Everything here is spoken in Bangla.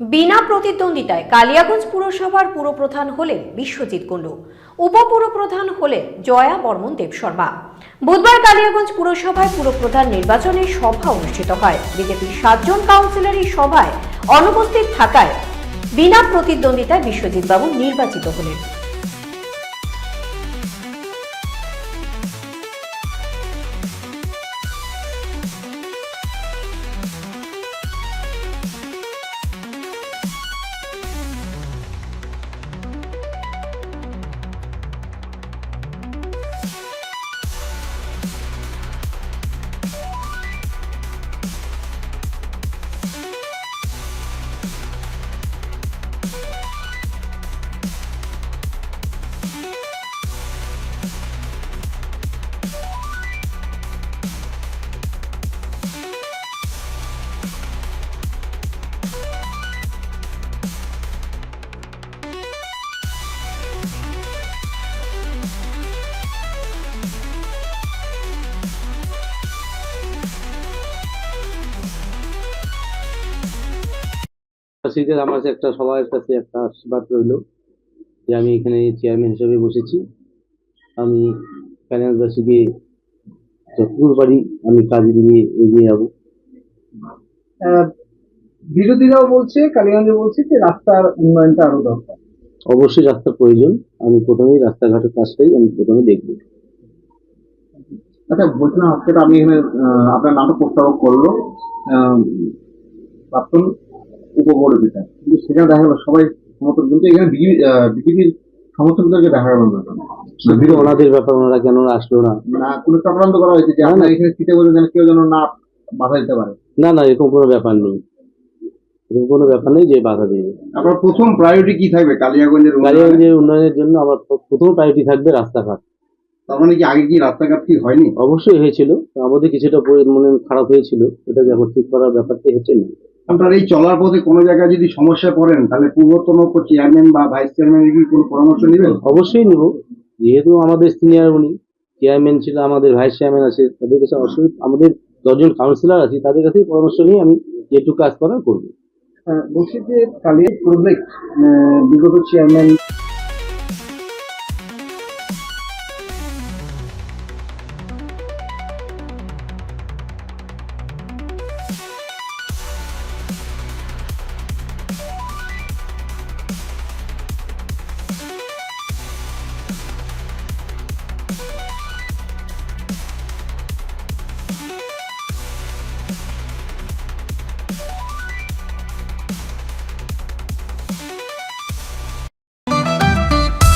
বিনা প্রতিদ্বন্দ্বিতায় কালিয়াগঞ্জ পুরসভার পুরপ্রধান হলেন বিশ্বজিৎ কুণ্ডু। উপপুরপ্রধান হলেন জয়া বর্মন দেব শর্মা। বুধবার কালিয়াগঞ্জ পুরসভায় পুরপ্রধান নির্বাচনের সভা অনুষ্ঠিত হয়। বিজেপির সাতজন কাউন্সিলর এই সভায় অনুপস্থিত থাকায় বিনা প্রতিদ্বন্দ্বিতায় বিশ্বজিৎ বাবু নির্বাচিত হলেন। চাষিদের আমার কাছে একটা সবার কাছে একটা আশীর্বাদ রইল যে আমি এখানে চেয়ারম্যান হিসেবে বসেছি। আমি ফাইন্যান্সবাসীকে যতদূর পারি আমি কাজ দিয়ে এগিয়ে যাব। বিরোধীরাও বলছে কালীগঞ্জে বলছে যে রাস্তার উন্নয়নটা আরও দরকার। অবশ্যই রাস্তার প্রয়োজন। আমি প্রথমেই রাস্তাঘাটের কাজটাই আমি প্রথমে দেখব। আচ্ছা বলছিলাম আজকে তো আপনি এখানে আপনার নামটা প্রস্তাব করল। আহ, প্রাক্তন উপবর্ধিতা কিন্তু সেখানে দেখা গেলো সবাই সমর্থন কিন্তু এখানে বিজেপির সমর্থকদেরকে দেখা গেল না। ওনাদের ব্যাপার ওনারা কেন আসলো না? না কোনো চক্রান্ত করা হয়েছে যে আপনার এখানে সিটে বলে যেন কেউ যেন না বাধা দিতে পারে। না না এরকম কোনো ব্যাপার নেই। এরকম কোনো ব্যাপার নেই যে বাধা দেবে আপনার প্রথম প্রায়োরিটি কি থাকবে কালিয়াগঞ্জের কালিয়াগঞ্জের উন্নয়নের জন্য আমার প্রথম প্রায়োরিটি থাকবে রাস্তাঘাট। তার মানে কি আগে কি রাস্তাঘাট কি হয়নি? অবশ্যই হয়েছিল। আমাদের কিছুটা মনে খারাপ হয়েছিল। এটা এখন ঠিক করার ব্যাপারটা হচ্ছে না। আপনার এই চলার পথে কোনো জায়গায় যদি সমস্যা পড়েন তাহলে পূর্বতন চেয়ারম্যান বা ভাইস চেয়ারম্যানের কি কোনো পরামর্শ নেবেন? অবশ্যই নেব। যেহেতু আমাদের সিনিয়র উনি চেয়ারম্যান ছিল আমাদের ভাইস চেয়ারম্যান আছে তাদের কাছে অসুবিধা আমাদের দশজন কাউন্সিলর আছে তাদের কাছেই পরামর্শ নিয়ে আমি যেটুকু কাজ করার করব। বলছি যে কালিয়া প্রজেক্ট বিগত চেয়ারম্যান